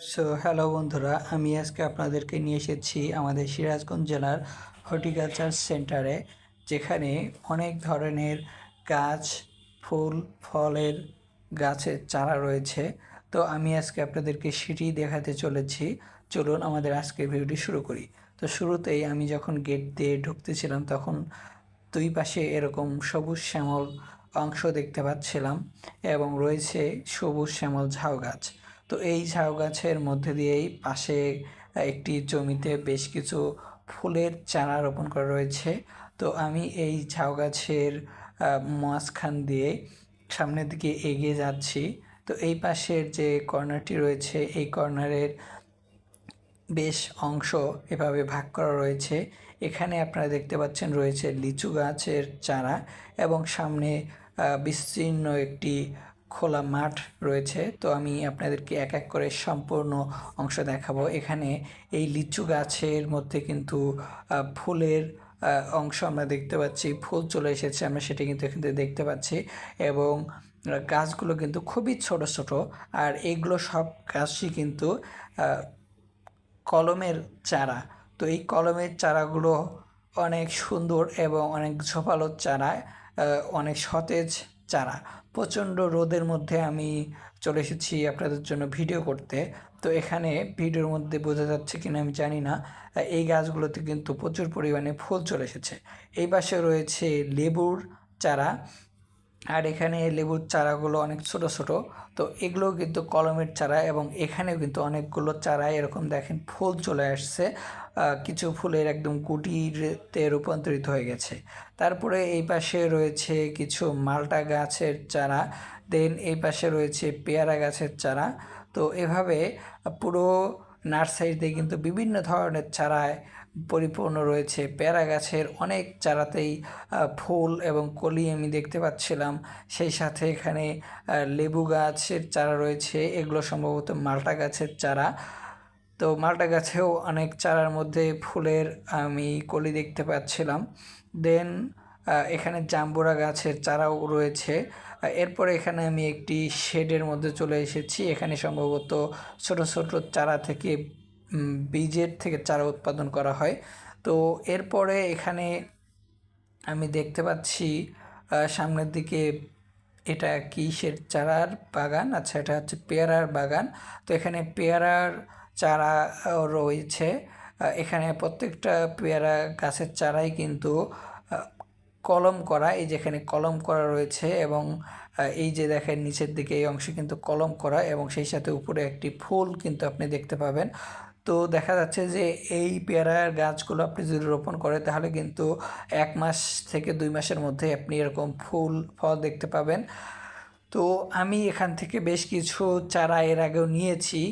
So hello বন্ধুরা, আমি আজকে আপনাদেরকে নিয়ে এসেছি আমাদের সিরাজগঞ্জ জেলার হর্টিকালচার সেন্টারে, যেখানে অনেক ধরনের গাছ, ফুল, ফলের গাছের চারা রয়েছে। তো আমি আজকে আপনাদেরকে সেটি দেখাতে চলেছি। চলুন আমাদের আজকের ভিডিওটি শুরু করি। তো শুরুতেই আমি যখন গেট দিয়ে ঢুকতেছিলাম, তখন দুই পাশে এরকম সবুজ শ্যামল অংশ দেখতে পাচ্ছিলাম এবং রয়েছে সবুজ শ্যামল ঝাউ গাছ। তো এই ঝাউ গাছের মধ্যে দিয়েই পাশে একটি জমিতে বেশ কিছু ফুলের চারা রোপণ করা রয়েছে। তো আমি এই ঝাউ গাছের মাঝখান দিয়ে সামনের দিকে এগিয়ে যাচ্ছি। তো এই পাশের যে কর্নারটি রয়েছে, এই কর্নারের বেশ অংশ এভাবে ভাগ করা রয়েছে। এখানে আপনারা দেখতে পাচ্ছেন রয়েছে লিচু গাছের চারা এবং সামনে বিস্তীর্ণ একটি খোলা মাঠ রয়েছে, তো আমি আপনাদেরকে এক এক করে সম্পূর্ণ অংশ দেখাবো। এখানে এই লিচু গাছের মধ্যে কিন্তু ফুলের অংশ আমরা দেখতে পাচ্ছি, ফুল চলে এসেছে, আমরা সেটা কিন্তু এখান দেখতে পাচ্ছি এবং গাছগুলো কিন্তু খুবই ছোট ছোট আর এগুলো সব গাছই কিন্তু কলমের চারা। তো এই কলমের চারাগুলো অনেক সুন্দর এবং অনেক ঝোপালো চারা অনেক সতেজ চারা। প্রচণ্ড রোদের মধ্যে আমি চলে এসেছি আপনাদের জন্য ভিডিও করতে। তো এখানে ভিডিওর মধ্যে বোঝা যাচ্ছে কিনা আমি জানি না। এই গাছগুলোতে কিন্তু প্রচুর পরিমাণে ফুল চলে এসেছে। এই পাশে রয়েছে লেবুর চারা। আর এখানে লেবুর চারাগুলো অনেক ছোট ছোট, তো এগুলোও কিন্তু কলমের চারা এবং এখানেও কিন্তু অনেকগুলো চারা এরকম দেখেন ফুল চলে আসছে কিছু ফুলের একদম কুটিরতে রূপান্তরিত হয়ে গেছে। তারপরে এই পাশে রয়েছে কিছু মালটা গাছের চারা, দেন এই পাশে রয়েছে পেয়ারা গাছের চারা, তো এভাবে পুরো নার্সারিতে কিন্তু বিভিন্ন ধরনের চারায় পরিপূর্ণ রয়েছে। পেয়ারা গাছের অনেক চারাতেই ফুল এবং কলি আমি দেখতে পাচ্ছিলাম। সেই সাথে এখানে লেবু গাছের চারা রয়েছে। এগুলো সম্ভবত মালটা গাছের চারা। তো মালটা গাছেও অনেক চারার মধ্যে ফুলের আমি কলি দেখতে পাচ্ছিলাম। দেন এখানে জাম্বুরা গাছের চারাও রয়েছে। এরপরে এখানে আমি একটি শেডের মধ্যে চলে এসেছি। এখানে সম্ভবত ছোট ছোট চারা থেকে বীজের থেকে চারা উৎপাদন করা হয়। তো এরপরে এখানে আমি দেখতে পাচ্ছি সামনের দিকে এটা কিসের চারার বাগান? আচ্ছা এটা হচ্ছে পেয়ারার বাগান। তো এখানে পেয়ারার চারা রয়েছে। এখানে প্রত্যেকটা পেয়ারা গাছের চারাই কিন্তু কলম করা, এই যেখানে কলম করা রয়েছে এবং এই যে দেখেন নিচের দিকে এই অংশে কিন্তু কলম করা এবং সেই সাথে উপরে একটি ফুল কিন্তু আপনি দেখতে পাবেন। তো দেখা যাচ্ছে যে এই পেয়ারার গাছগুলো আপনি যদি রোপণ করেন, তাহলে কিন্তু এক মাস থেকে দুই মাসের মধ্যে আপনি এরকম ফুল, ফল দেখতে পাবেন। তো আমি এখান থেকে বেশ কিছু চারা এর আগেও নিয়েছি।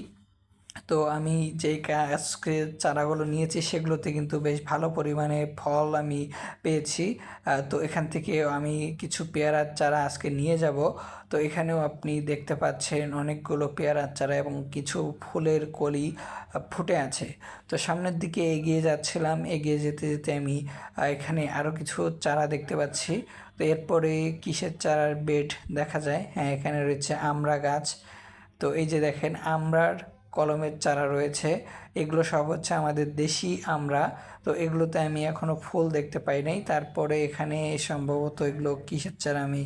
তো আমি যেই গাছকে চারাগুলো নিয়েছি সেগুলোতে কিন্তু বেশ ভালো পরিমাণে ফল আমি পেয়েছি। তো এখান থেকে আমি কিছু পেয়ারার চারা আজকে নিয়ে যাব। তো এখানেও আপনি দেখতে পাচ্ছেন অনেকগুলো পেয়ারার চারা এবং কিছু ফুলের কলি ফুটে আছে। তো সামনের দিকে এগিয়ে যাচ্ছিলাম। এগিয়ে যেতে যেতে আমি এখানে আরও কিছু চারা দেখতে পাচ্ছি। তো এরপরে কিসের চারার বেড দেখা যায়? হ্যাঁ এখানে রয়েছে আমড়া গাছ। তো এই যে দেখেন, আমড়ার কলমের চারা রয়েছে। এগুলো সব হচ্ছে আমাদের দেশি আমড়া তো এগুলোতে আমি এখনও ফুল দেখতে পাই নাই। তারপরে এখানে সম্ভবত এগুলো কিসের চারা আমি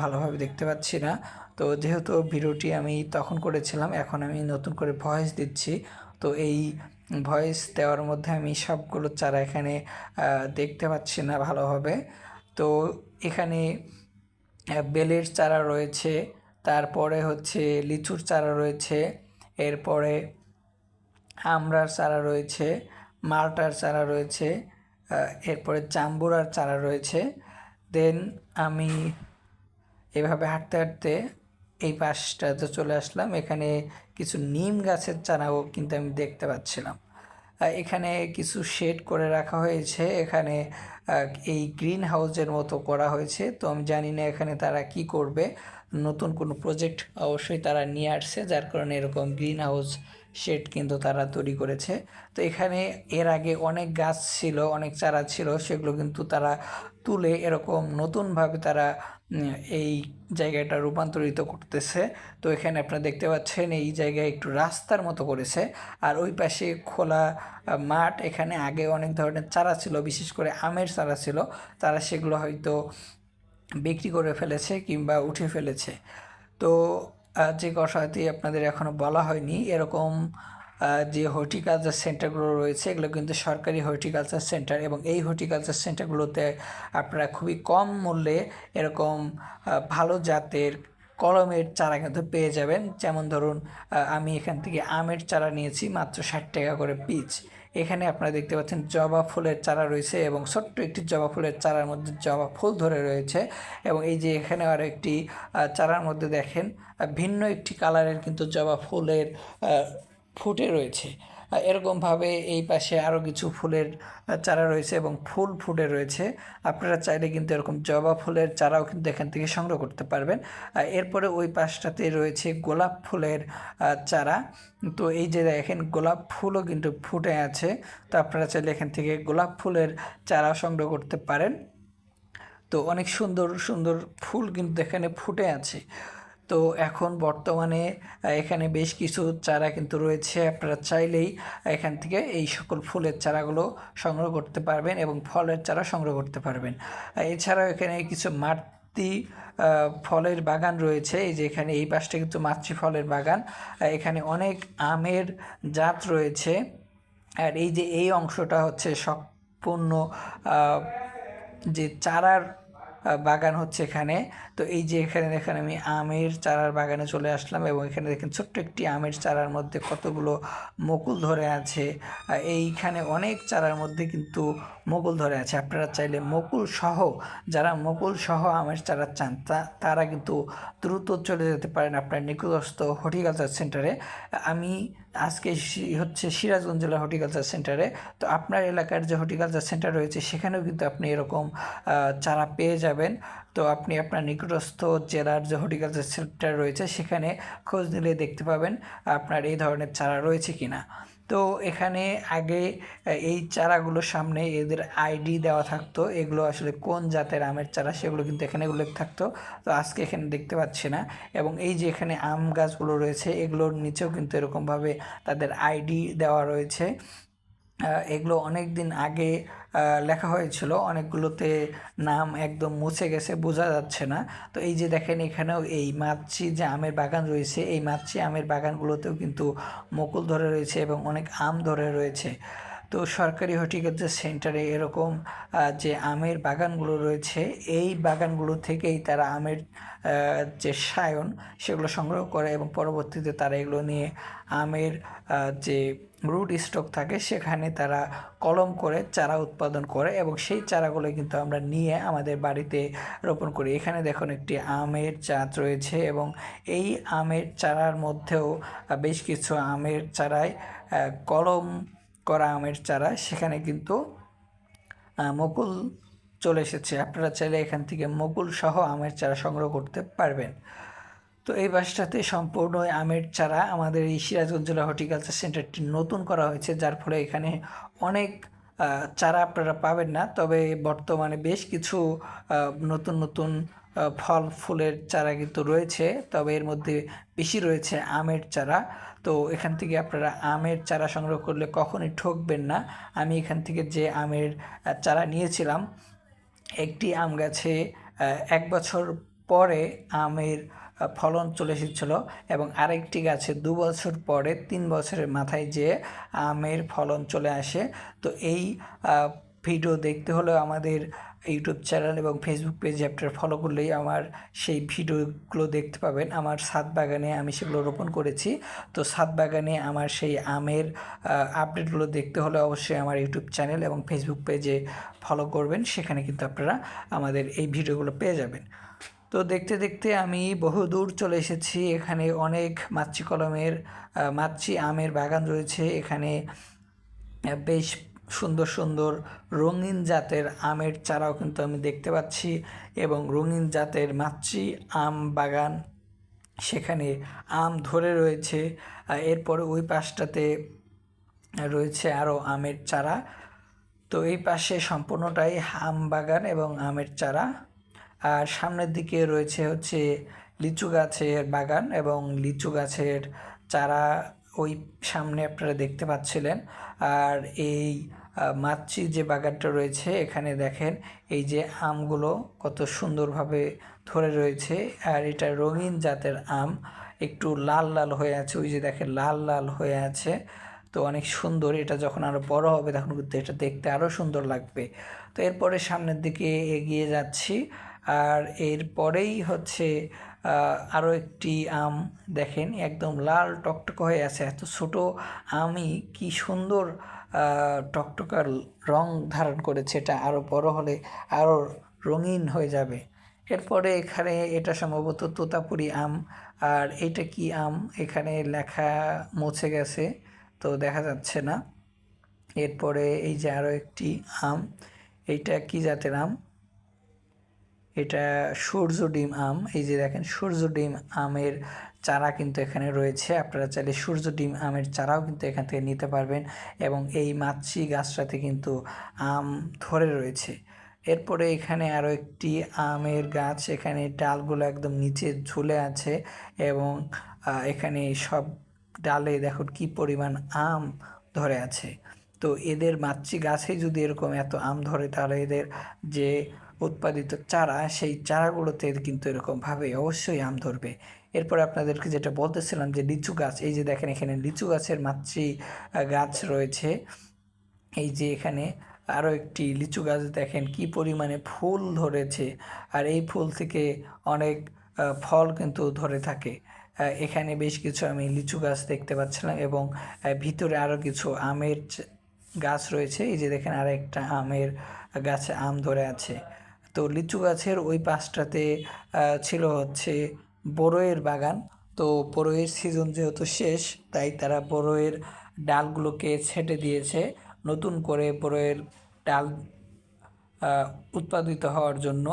ভালোভাবে দেখতে পাচ্ছি না। তো যেহেতু ভিডিওটি আমি তখন করেছিলাম, এখন আমি নতুন করে ভয়েস দিচ্ছি। তো এই ভয়েস দেওয়ার মধ্যে আমি সবগুলো চারা এখানে দেখতে পাচ্ছি না ভালোভাবে। তো এখানে বেলের চারা রয়েছে। তারপরে হচ্ছে লিচুর চারা রয়েছে। এরপরে আমড়ার চারা রয়েছে, মাল্টার চারা রয়েছে এরপরে জাম্বুরার চারা রয়েছে। দেন আমি এভাবে হাঁটতে হাঁটতে এই পাশটাতে চলে আসলাম। এখানে কিছু নিম গাছের চারাও কিন্তু আমি দেখতে পাচ্ছিলাম। এখানে কিছু শেড করে রাখা হয়েছে। এখানে এই গ্রিন হাউসের মতো করা হয়েছে। তো আমি জানি না এখানে তারা কি করবে। নতুন কোনো প্রজেক্ট অবশ্যই তারা নিয়ে আসছে, যার কারণে এরকম গ্রিন হাউস শেড কিন্তু তারা তৈরি করেছে। তো এখানে এর আগে অনেক গাছ ছিল, অনেক চারা ছিল, সেগুলো কিন্তু তারা তুলে এরকম নতুনভাবে তারা এই জায়গাটা রূপান্তরিত করতেছে। তো এখানে আপনারা দেখতে পাচ্ছেন এই জায়গায় একটু রাস্তার মতো করেছে। আর ওই পাশে খোলা মাঠ, এখানে আগে অনেক ধরনের চারা ছিল, বিশেষ করে আমের চারা ছিল। তারা সেগুলো হয়তো বিক্রি করে ফেলেছে কিংবা উঠে ফেলেছে। তো যে কথাটি আপনাদের এখনও বলা হয়নি, এরকম যে হর্টিকালচার সেন্টারগুলো রয়েছে, এগুলো কিন্তু সরকারি হর্টিকালচার সেন্টার এবং এই হর্টিকালচার সেন্টারগুলোতে আপনারা খুবই কম মূল্যে এরকম ভালো জাতের কলমের চারা কিন্তু পেয়ে যাবেন। যেমন ধরুন আমি এখান থেকে আমের চারা নিয়েছি, মাত্র ষাট টাকা করে পিচ। এখানে আপনারা দেখতে পাচ্ছেন জবা ফুলের চারা রয়েছে এবং ছোট্ট একটি জবা ফুলের চারার মধ্যে জবা ফুল ধরে রয়েছে এবং এই যে এখানে আরও একটি চারার মধ্যে দেখেন ভিন্ন একটি কালারের কিন্তু জবা ফুলের ফুটে রয়েছে। এরকমভাবে এই পাশে আরও কিছু ফুলের চারা রয়েছে এবং ফুল ফুটে রয়েছে। আপনারা চাইলে কিন্তু এরকম জবা ফুলের চারাও কিন্তু এখান থেকে সংগ্রহ করতে পারবেন। এরপরে ওই পাশটাতে রয়েছে গোলাপ ফুলের চারা। তো এই যে দেখেন, গোলাপ ফুলও কিন্তু ফুটে আছে। তো আপনারা চাইলে এখান থেকে গোলাপ ফুলের চারা সংগ্রহ করতে পারেন। তো অনেক সুন্দর সুন্দর ফুল কিন্তু এখানে ফুটে আছে। তো এখন বর্তমানে এখানে বেশ কিছু চারা কিন্তু রয়েছে। আপনারা চাইলেই এখান থেকে এই সকল ফুলের চারাগুলো সংগ্রহ করতে পারবেন এবং ফলের চারা সংগ্রহ করতে পারবেন। এছাড়াও এখানে কিছু মাতৃ ফলের বাগান রয়েছে। এই যে এখানে এই পাশটা কিন্তু মাতৃ ফলের বাগান। এখানে অনেক আমের জাত রয়েছে। আর এই যে এই অংশটা হচ্ছে সম্পূর্ণ যে চারার বাগান হচ্ছে এখানে। তো এই যে এখানে দেখেন আমি আমের চারার বাগানে চলে আসলাম এবং এখানে দেখেন ছোট্ট একটি আমের চারার মধ্যে কতগুলো মুকুল ধরে আছে। এইখানে অনেক চারার মধ্যে কিন্তু মুকুল ধরে আছে। আপনারা চাইলে মুকুল সহ, যারা মুকুল সহ আমের চারা চান তারা কিন্তু দ্রুত চলে যেতে পারেন আপনার নিকটস্থ হর্টিকালচার সেন্টারে। আমি আজকে হচ্ছে সিরাজগঞ্জ জেলা হর্টিকালচার সেন্টারে। তো আপনার এলাকার যে হর্টিকালচার সেন্টার রয়েছে, সেখানেও কিন্তু আপনি এরকম চারা পেয়ে যাবেন। তো আপনি আপনার নিকটস্থ জেলার যে হর্টিকালচার সেন্টার রয়েছে, সেখানে খোঁজ নিলে দেখতে পাবেন, আপনার এই ধরনের চারা রয়েছে কিনা। তো এখানে আগে এই চারাগুলোর সামনে এদের আইডি দেওয়া থাকতো। এগুলো আসলে কোন জাতের আমের চারা সেগুলো কিন্তু এখানে উল্লেখ থাকতো। তো আজকে এখানে দেখতে পাচ্ছি না। এবং এই যে এখানে আম গাছগুলো রয়েছে, এগুলোর নিচেও কিন্তু এরকমভাবে তাদের আইডি দেওয়া রয়েছে। এগুলো অনেক দিন আগে লেখা হয়েছিল। অনেকগুলোতে নাম একদম মুছে গেছে, বোঝা যাচ্ছে না। তো এই যে দেখেন এখানেও এই মাছি যে আমের বাগান রয়েছে, এই মাছি আমের বাগানগুলোতেও কিন্তু মুকুল ধরে রয়েছে এবং অনেক আম ধরে রয়েছে। তো সরকারি হর্টিকালচার সেন্টারে এরকম যে আমের বাগানগুলো রয়েছে, এই বাগানগুলো থেকেই তারা আমের যে সায়ন সেগুলো সংগ্রহ করে এবং পরবর্তীতে তারা এগুলো নিয়ে আমের যে রুট স্টক থাকে সেখানে তারা কলম করে চারা উৎপাদন করে এবং সেই চারাগুলো কিন্তু আমরা নিয়ে আমাদের বাড়িতে রোপণ করি। এখানে দেখুন একটি আমের জাত রয়েছে এবং এই আমের চারার মধ্যেও বেশ কিছু আমের চারায় কলম করা আমের চারা, সেখানে কিন্তু মুকুল চলে এসেছে। আপনারা চাইলে এখান থেকে মুকুল সহ আমের চারা সংগ্রহ করতে পারবেন। তো এই বাসটাতে সম্পূর্ণ আমের চারা আমাদের এই সিরাজগঞ্জ জেলা হর্টিকালচার সেন্টারটি নতুন করা হয়েছে, যার ফলে এখানে অনেক চারা আপনারা পাবেন না। তবে বর্তমানে বেশ কিছু নতুন নতুন ফল ফুলের চারা কিন্তু রয়েছে, তবে এর মধ্যে বেশি রয়েছে আমের চারা। তো এখান থেকে আপনারা আমের চারা সংগ্রহ করলে কখনই ঠকবেন না। আমি এখান থেকে যে আমের চারা নিয়েছিলাম, একটি আম গাছে এক বছর পরে আমের ফলন চলে এসেছিল এবং আরেকটি গাছে দু বছর পরে, তিন বছরের মাথায় যে আমের ফলন চলে আসে। তো এই ভিডিও দেখতে হলেও আমাদের ইউটিউব চ্যানেল এবং ফেসবুক পেজে আপনারা ফলো করলেই আমার সেই ভিডিওগুলো দেখতে পাবেন। আমার ছাদ বাগানে আমি সেগুলো রোপণ করেছি। তো সাত বাগানে আমার সেই আমের আপডেটগুলো দেখতে হলে অবশ্যই আমার ইউটিউব চ্যানেল এবং ফেসবুক পেজে ফলো করবেন। সেখানে কিন্তু আপনারা আমাদের এই ভিডিওগুলো পেয়ে যাবেন। তো দেখতে দেখতে আমি বহু দূর চলে এসেছি। এখানে অনেক মাতৃ কলমের মাতৃ আমের বাগান রয়েছে। এখানে বেশ সুন্দর সুন্দর রঙিন জাতের আমের চারাও কিন্তু আমি দেখতে পাচ্ছি এবং রঙিন জাতের মাতৃ আম বাগান সেখানে আম ধরে রয়েছে। এরপরে ওই পাশটাতে রয়েছে আরও আমের চারা। তো এই পাশে সম্পূর্ণটাই আম বাগান এবং আমের চারা। আর সামনের দিকে রয়েছে হচ্ছে লিচু গাছের বাগান এবং লিচু গাছের চারা সামনে আপনারা দেখতে পাচ্ছিলেন। আর এই আহ, যে বাগানটা রয়েছে এখানে দেখেন এই যে আমগুলো কত সুন্দরভাবে ধরে রয়েছে। আর এটা রঙিন জাতের আম একটু লাল লাল হয়ে আছে। ওই যে দেখেন লাল লাল হয়ে আছে। তো অনেক সুন্দর এটা যখন আরও বড় হবে তখন কিন্তু এটা দেখতে আরও সুন্দর লাগবে। তো এরপরে সামনের দিকে এগিয়ে যাচ্ছি। আর এরপরেই হচ্ছে আরও একটি আম দেখেন, একদম লাল টকটক হয়ে আছে। এত ছোটো আমি কি সুন্দর টকটকার রং ধারণ করেছে। এটা আরও বড় হলে আরও রঙিন হয়ে যাবে। এরপরে এখানে এটা সম্ভবত তোতাপুরি আম। আর এটা কি আম? এখানে লেখা মুছে গেছে, তো দেখা যাচ্ছে না। এরপরে এই যে আরও একটি আম, এইটা কি জাতের আম? এটা সূর্য ডিম আম। এই যে দেখেন, সূর্য ডিম আমের চারা কিন্তু এখানে রয়েছে। আপনারা চাইলে সূর্য ডিম আমের চারাও কিন্তু এখান থেকে নিতে পারবেন এবং এই মাছি গাছটাতে কিন্তু আম ধরে রয়েছে। এরপরে এখানে আরও একটি আমের গাছ, এখানে ডালগুলো একদম নিচে ঝুলে আছে এবং এখানে সব ডালে দেখুন কি পরিমাণ আম ধরে আছে। তো এদের মাতৃ গাছে যদি এরকম এত আম ধরে, তাহলে এদের যে উৎপাদিত চারা, সেই চারাগুলোতে কিন্তু এরকমভাবে অবশ্যই আম ধরবে। এরপর আপনাদেরকে যেটা বলতেছিলাম যে লিচু গাছ, এই যে দেখেন এখানে লিচু গাছের মাতৃ গাছ রয়েছে। এই যে এখানে আরও একটি লিচু গাছ দেখেন কি পরিমাণে ফুল ধরেছে। আর এই ফুল থেকে অনেক ফল কিন্তু ধরে থাকে। এখানে বেশ কিছু আমি লিচু গাছ দেখতে পাচ্ছিলাম এবং ভিতরে আরও কিছু আমের গাছ রয়েছে। এই যে দেখেন আর একটা আমের গাছে আম ধরে আছে। তো লিচু গাছের ওই পাশটাতে ছিল হচ্ছে বড়ইয়ের বাগান। তো বড়ইয়ের সিজন যেহেতু শেষ, তাই তারা বড়ইয়ের ডালগুলোকে ছেটে দিয়েছে। নতুন করে বড়ইয়ের ডাল উৎপাদিত হওয়ার জন্য।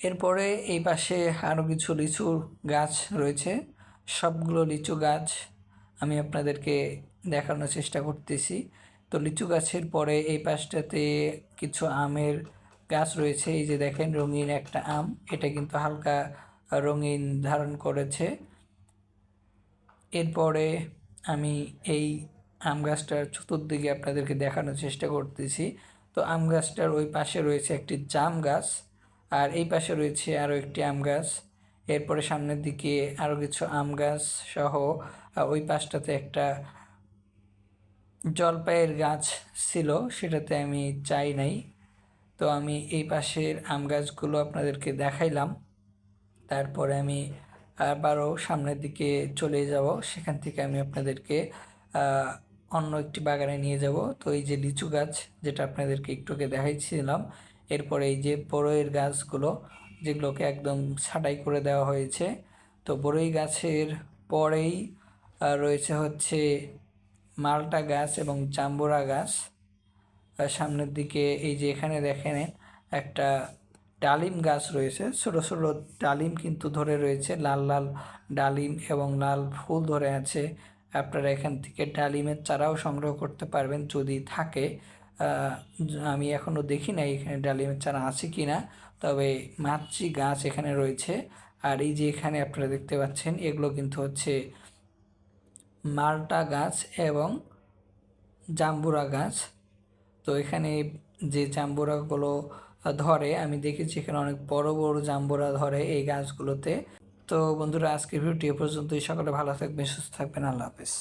এরপরে এই পাশে আরও কিছু লিচু গাছ রয়েছে। সবগুলো লিচু গাছ আমি আপনাদেরকে দেখানোর চেষ্টা করতেছি। তো লিচু গাছের পরে এই পাশটাতে কিছু আমের গাছ রয়েছে, এই যে দেখেন রঙিন একটা আম, এটা কিন্তু হালকা রঙিন ধারণ করেছে। এরপরে আমি এই আম গাছটার চতুর্দিকে আপনাদেরকে দেখানোর চেষ্টা করতেছি। তো আম গাছটার ওই পাশে রয়েছে একটি জাম গাছ, আর এই পাশে রয়েছে আরও একটি আম গাছ। এরপরে সামনের দিকে আরও কিছু আম গাছ সহ ওই পাশটাতে একটা জলপাইয়ের গাছ ছিল, সেটাতে আমি চাই নাই। তো আমি এই পাশের আম গাছগুলো আপনাদেরকে দেখাইলাম। তারপরে আমি আবারও সামনের দিকে চলে যাব। সেখান থেকে আমি আপনাদেরকে অন্য একটি বাগানে নিয়ে যাব। তো এই যে লিচু গাছ, যেটা আপনাদেরকে একটুকে দেখাইছিলাম, এরপরে এই যে বড়ইয়ের গাছগুলো, যেগুলোকে একদম ছাঁটাই করে দেওয়া হয়েছে। তো বড়ই গাছের পরেই রয়েছে হচ্ছে মালটা গাছ এবং জাম্বুরা গাছ। সামনের দিকে এই যে এখানে দেখেন একটা ডালিম গাছ রয়েছে। ছোট ছোট ডালিম কিন্তু ধরে রয়েছে। লাল লাল ডালিম এবং লাল ফুল ধরে আছে। আপনারা এখান থেকে ডালিমের চারাও সংগ্রহ করতে পারবেন যদি থাকে। আমি এখনও দেখি নাই এখানে ডালিমের চারা আছে কি না তবে মাতৃ গাছ এখানে রয়েছে। আর এই যে এখানে আপনারা দেখতে পাচ্ছেন, এগুলো কিন্তু হচ্ছে মালটা গাছ এবং জাম্বুরা গাছ। তো এখানে যে জাম্বুরাগুলো ধরে, আমি দেখেছি এখানে অনেক বড় বড় জাম্বুরা ধরে এই গাছগুলোতে। তো বন্ধুরা, আজকের ভিডিওটি এ পর্যন্তই। সকলে ভালো থাকবেন, সুস্থ থাকবেন। আল্লাহ হাফেজ।